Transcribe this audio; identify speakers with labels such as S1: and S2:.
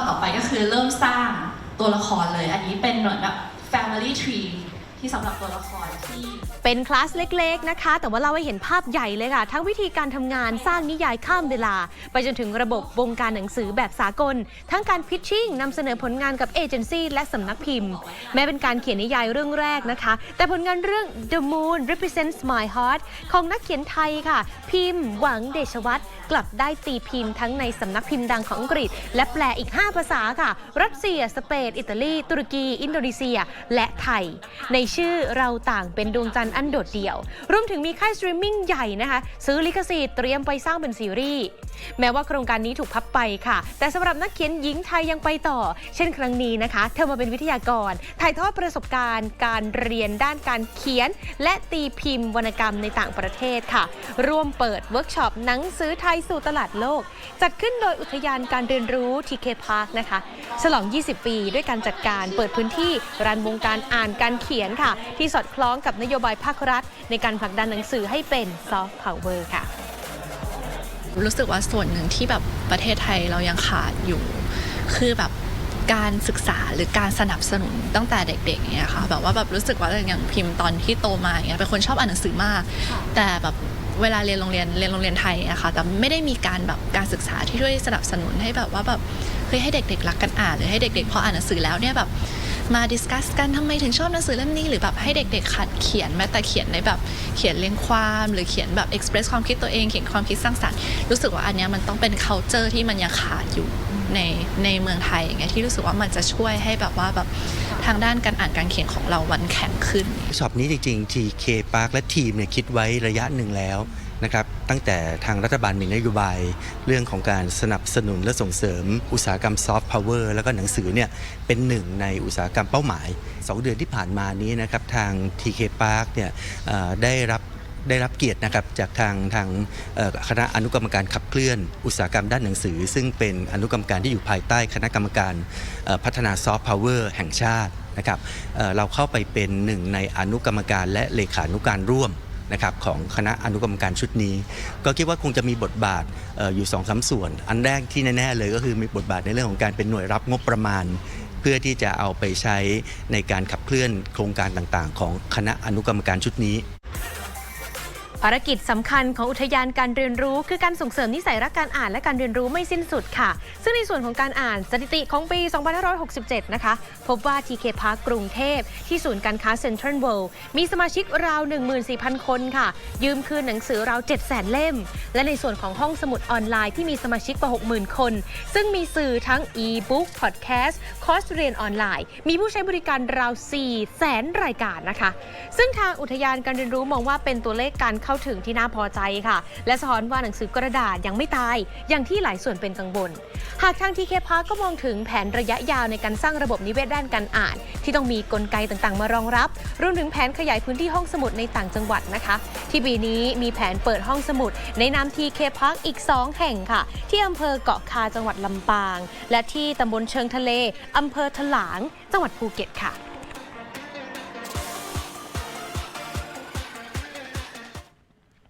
S1: อต่อไปก็คือเริ่มสร้างตัวละครเลย อันนี้เป็นเหมือนแบบ family tree ที่สำหรับตัวละครที่
S2: เป็นคลาสเล็กๆนะคะ แต่ว่าเราให้เห็นภาพใหญ่เลยค่ะ ทั้งวิธีการทำงานสร้างนิยายข้ามเวลา ไปจนถึงระบบวงการหนังสือแบบสากล ทั้งการพิชชิ่งนำเสนอผลงานกับเอเจนซี่และสำนักพิมพ์ แม้เป็นการเขียนนิยายเรื่องแรกนะคะ แต่ผลงานเรื่อง The Moon Represents My Heart ของนักเขียนไทยค่ะ พิมพ์ หวังเดชวัฒน์กลับได้ตีพิมพ์ทั้งในสำนักพิมพ์ดังของอังกฤษ และแปลอีก 5 ภาษาค่ะ รัสเซีย สเปนอิตาลี ตุรกี อินโดนีเซีย และไทยในชื่อเราต่างเป็นดวงจันทร์อันโดดเดี่ยว รวมถึงมีค่ายสตรีมมิ่งใหญ่นะคะ ซื้อลิขสิทธิ์เตรียมไปสร้างเป็นซีรีส์แม้ว่าโครงการนี้ถูกพับไปค่ะ แต่สำหรับนักเขียนหญิงไทยยังไปต่อ เช่นครั้งนี้นะคะ เธอมาเป็นวิทยากร ถ่ายทอดประสบการณ์ การเรียนด้านการเขียน และตีพิมพ์วรรณกรรมในต่างประเทศค่ะ ร่วมเปิดเวิร์กช็อปหนังสือไทยสู่ตลาดโลก จัดขึ้นโดยอุทยานการเรียนรู้ TK Park นะคะ ฉลอง 20 ปี ด้วยการจัดการเปิดพื้นที่รันวงการอ่านการเขียนค่ะ ที่สอดคล้องกับนโยบายภาครัฐ ในการผลักดันหนังสือให้เป็นซอฟต์พาวเวอร์ค่ะ
S3: รู้สึกว่าส่วนหนึ่งที่แบบประเทศไทยเรายังขาดอยู่ คือแบบการศึกษาหรือการสนับสนุนตั้งแต่เด็กๆเนี่ยค่ะแบบว่าแบบรู้สึกว่าอย่างพิมพ์ตอนที่โตมาเงี้ยเป็นคนชอบอ่านหนังสือมาก แต่แบบเวลาเรียนโรงเรียนเรียนโรงเรียนไทยอะค่ะแต่ไม่ได้มีการแบบการศึกษาที่ช่วยสนับสนุนให้แบบว่าแบบเฮ้ยให้เด็ก ๆ รักกันอ่านหรือให้เด็ก ๆ พออ่านหนังสือแล้วเนี่ยแบบ มาดิสคัสกันทำไมถึงชอบหนังสือเล่มนี้หรือแบบให้เด็กๆขัดเขียนแม้แต่เขียนในแบบเขียนเรียงความหรือเขียนแบบเอ็กเพรสความคิดตัวเองเขียนความคิดสร้างสรรค์รู้สึกว่าอันนี้มันต้องเป็น culture ที่มันยังขาดอยู่ในในเมืองไทยอย่างเงี้ยที่รู้สึกว่ามันจะช่วยให้แบบว่าแบบทางด้านการอ่านการเขียนของเราวันแข็งขึ้น
S4: ช็อปนี้จริงๆ TK Park และทีมเนี่ยคิดไว้ระยะหนึ่งแล้ว นะครับตั้งแต่ทางรัฐบาลมีนโยบาย เรื่องของการสนับสนุนและส่งเสริม อุตสาหกรรมซอฟต์พาวเวอร์แล้วก็หนังสือเนี่ยเป็นหนึ่งในอุตสาหกรรมเป้าหมาย 2 เดือนที่ผ่านมานี้นะครับทาง TK Park เนี่ยเอ่อได้รับได้รับเกียรตินะครับจากทางทางคณะอนุกรรมการขับเคลื่อน อุตสาหกรรมด้านหนังสือ ซึ่งเป็นอนุกรรมการที่อยู่ภายใต้คณะกรรมการพัฒนาซอฟต์พาวเวอร์แห่งชาตินะครับเเราเข้าไปเป็นหนึ่งในอนุกรรมการและเลขานุการร่วม นะครับของคณะอนุกรรมการชุดนี้ ก็คิดว่าคงจะมีบทบาทอออยู่สองสาส่วน อันแรกที่แน่ๆเลยก็คือมีบทบาทในเรื่องของการเป็นหน่วยรับงบประมาณ เพื่อที่จะเอาไปใช้ในการขับเคลื่อนโครงการต่างๆ ของคณะอนุกรรมการชุดนี้
S2: ภารกิจสำคัญของอุทยานการเรียนรู้ คือการส่งเสริมนิสัยรักการอ่านและการเรียนรู้ไม่สิ้นสุดค่ะ ซึ่งในส่วนของการอ่านสถิติของปี 2567 นะคะ พบว่า TK Park กรุงเทพ ที่ศูนย์การค้าเซ็นทรัลเวิลด์มีสมาชิกราว 14,000 คนค่ะ ยืมคืนหนังสือราว700,000 เล่ม และในส่วนของห้องสมุดออนไลน์ที่มีสมาชิกกว่า 60,000 คน ซึ่งมีสื่อทั้ง e-book podcast คอร์สเรียนออนไลน์ มีผู้ใช้บริการราว4แสนรายการนะคะ ซึ่งทางอุทยานการเรียนรู้มองว่าเป็นตัวเลขการเข้าถึงที่น่าพอใจค่ะ และสะท้อนว่าหนังสือกระดาษยังไม่ตาย อย่างที่หลายส่วนเป็นกังวล หากทางทีเคพาร์ก็มองถึงแผนระยะยาวในการสร้างระบบนิเวศด้านการอ่าน ที่ต้องมีกลไกต่างๆ มารองรับ รวมถึงแผนขยายพื้นที่ห้องสมุดในต่างจังหวัดนะคะ ที่ปีนี้มีแผนเปิดห้องสมุด ในนามทีเคพาร์อีก 2 แห่งค่ะ ที่อำเภอเกาะคาจังหวัดลำปาง และที่ตำบลเชิงทะเลอำเภอถลาง จังหวัดภูเก็ตค่ะ